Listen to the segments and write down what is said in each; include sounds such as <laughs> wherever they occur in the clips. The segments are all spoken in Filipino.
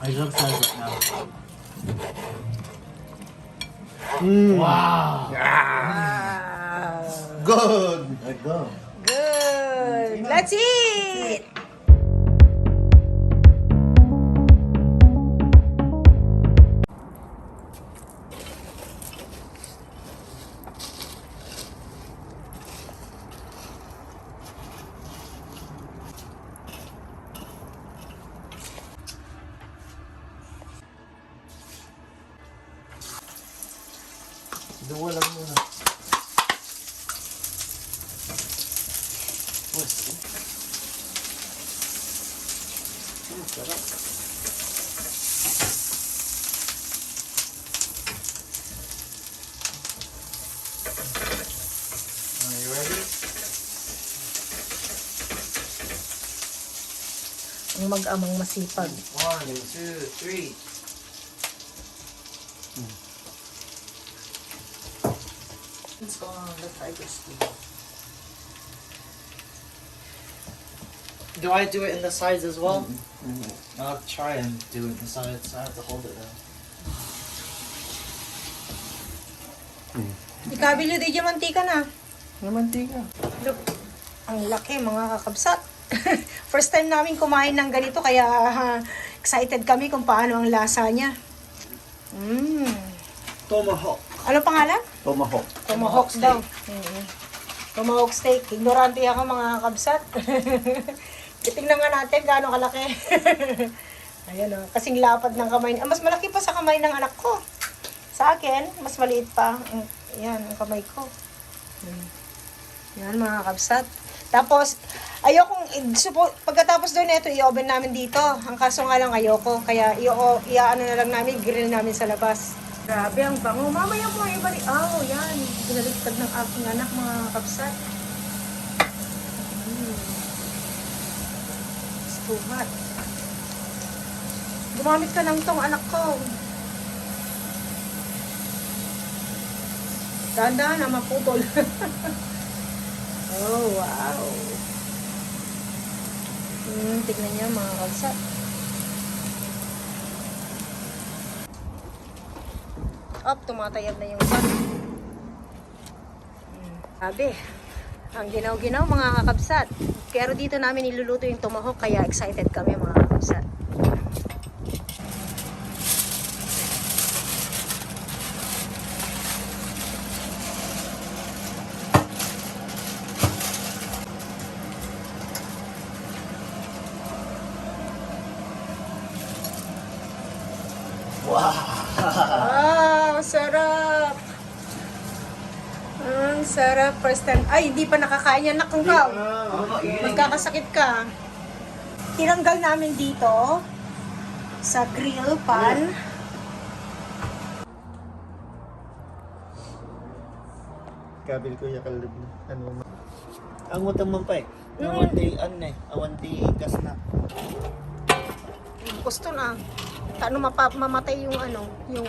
I love salad now. Mm. Wow! Wow. Good! Let go. Good. Let's eat. Dua lang muna. Pwesto. Mm, sarap. Are you ready? Ang mag-amang masipag. One, two, three. Let's go on the tiger skin. Do I do it in the sides as well? I'll try and do it in the sides. I have to hold it though. Ikabili di dyan mantika na. May mantika. Look, ang laki mga kakabsat. <laughs> First time namin kumain ng ganito kaya ah, excited kami kung paano ang lasa niya. Mm. Tomahawk. Ano pangalan? Tomahawk. Tomahawk daw. Mm. Tomahawk steak. Ignorante ako mga kabsat. <laughs> Titingnan nga natin gaano kalaki. <laughs> Ayan o. Kasing lapad ng kamay. Ah, mas malaki pa sa kamay ng anak ko. Sa akin, mas maliit pa. Mm, Yan, ang kamay ko. Mm. Yan mga kabsat. Tapos, ayokong, supo, pagkatapos doon ito, i-oven namin dito. Ang kaso nga lang ayoko. Kaya, i-ano na lang namin, grill namin sa labas. Grabe, ang bango. Mamaya po, iba rin. Oh, yan. Binaligtad ng aking anak, mga kapsat. Mm. It's too hot. Gumamit ka ng tong anak ko. Dahan-dahan na maputol. <laughs> oh, wow. Hmm, tignan niyo mga kapsat. Up, tumatayab na yung sun. Hmm, Sabi, ang ginaw-ginaw mga kakabsat. Pero dito namin niluluto yung tomahawk kaya excited kami mga kakabsat. Wow, <laughs> sarap! Ang sarap. First time. Ay, hindi pa nakakain yan. Nakong ka. Magkakasakit ka. Tinanggal namin dito sa grill pan. Kabil ko yung kalib na. Ano mo? Ang utang man pa eh. Mm. Awan di, ano eh. Awan di gas na. Gusto na. Ano mamatay yung ano, yung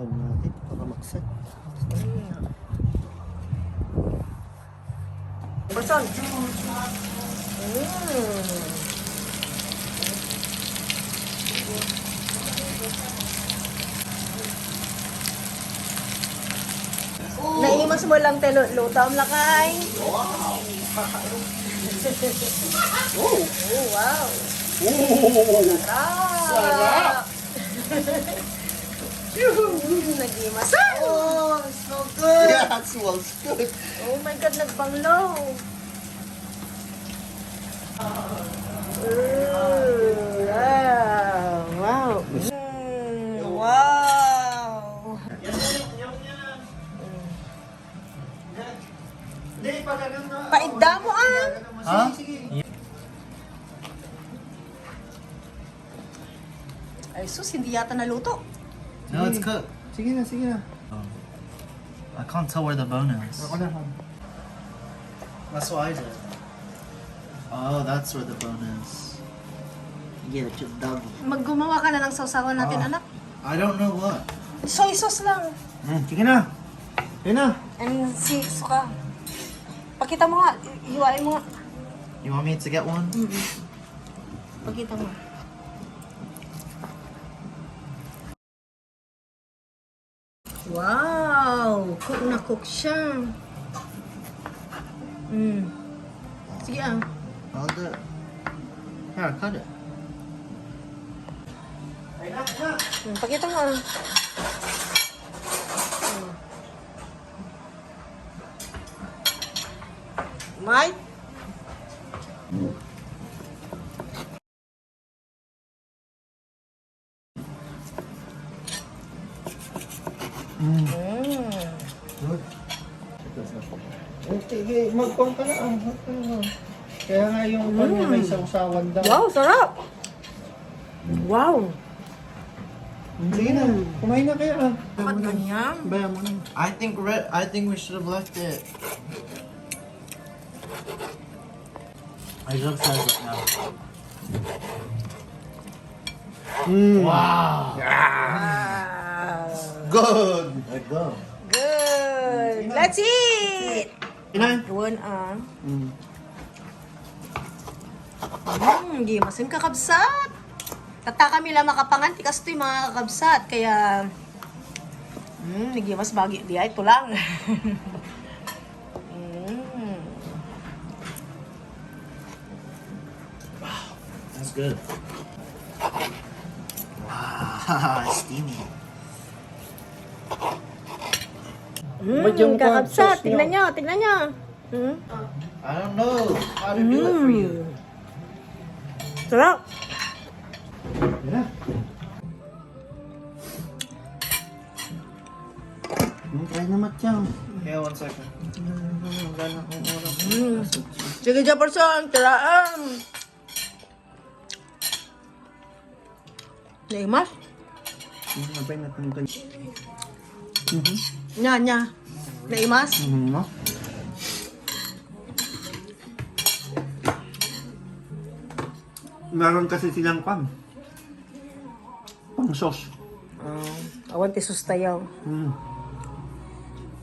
time natin, baka maksak. person. Mm. Naimas mo lang telo lutam lakay. Wow. <laughs> oh, wow. Sarap. <laughs> Nag-imasan. Oh, so good! Yeah, it smells good. Oh my God, nagbanglaw. Ooh, wow. Wow. Mm, wow. Paigda mo ah. Ha? Ay sus, hindi yata naluto. No, it's cooked. Sige na, sige na. I can't tell where the bone is. Ako na. That's what I did. Oh, that's where the bone is. It just double. Maggumawa ka na ng sausawan natin, Ah. anak. I don't know what. Soy sauce lang. Hmm, sige na. Sige na. And si suka. Pakita mo nga. Hiwain mo nga. You want me to get one? Pakita mo. Wow! Cook na cook siya. Mm. Sige ah. I'll do it. Here, cut it. Mm, pakita mo ah. Mm. Mike? Mm. Good. Okay, magpang ka na. ah. Kaya nga yung pan niya may sausawan daw. Wow, sarap! Wow! Sige na, kumain na kayo ah. Bakit ganyan? Bayan mo na. I think re- I think we should have left it. I says it now. Mm. Wow. Ah, Good. Let go. good! Let's eat! Ina. Yun ah. Mm. Hmm, di masin kakabsat. Tata kami lang makapanganti kasi ito yung mga kakabsat. Kaya, hmm, nagi mas bagi. Di ay, ito lang. hmm. That's good. Wow, <laughs> steamy. Hmm, sauce Tignan nyo? nyo, tignan nyo. Hmm? I don't know how to do it for you. Sarap. Yan na. Hmm, try na matiyang. Yeah, one second. Hmm. Sige, Jefferson, tiraan. Naimas? Hmm, Nabay na tanggal. Nya, nya. Naimas? Mhm, no? Meron kasi silang pan. Pang sauce. Uh, awan ti sustayaw. Mm.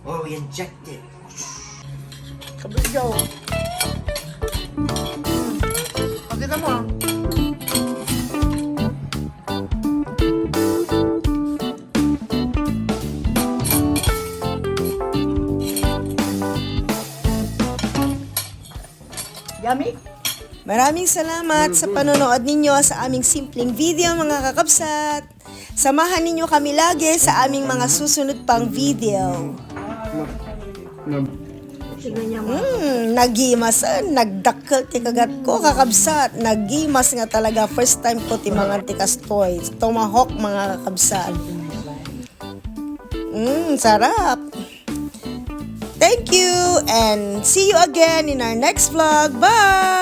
Oh, we inject it. Kabudyaw. Pagkita mo ah. Yummy. Maraming salamat sa panonood ninyo sa aming simpleng video mga kakabsat. Samahan ninyo kami lagi sa aming mga susunod pang video. Hmm, nagimas, ah, nagdakkel ti kagat ko kakabsat. Nagimas nga talaga first time ko ti mga tikas toys. Tomahawk mga kakabsat. Hmm, sarap. Thank you and see you again in our next vlog. Bye!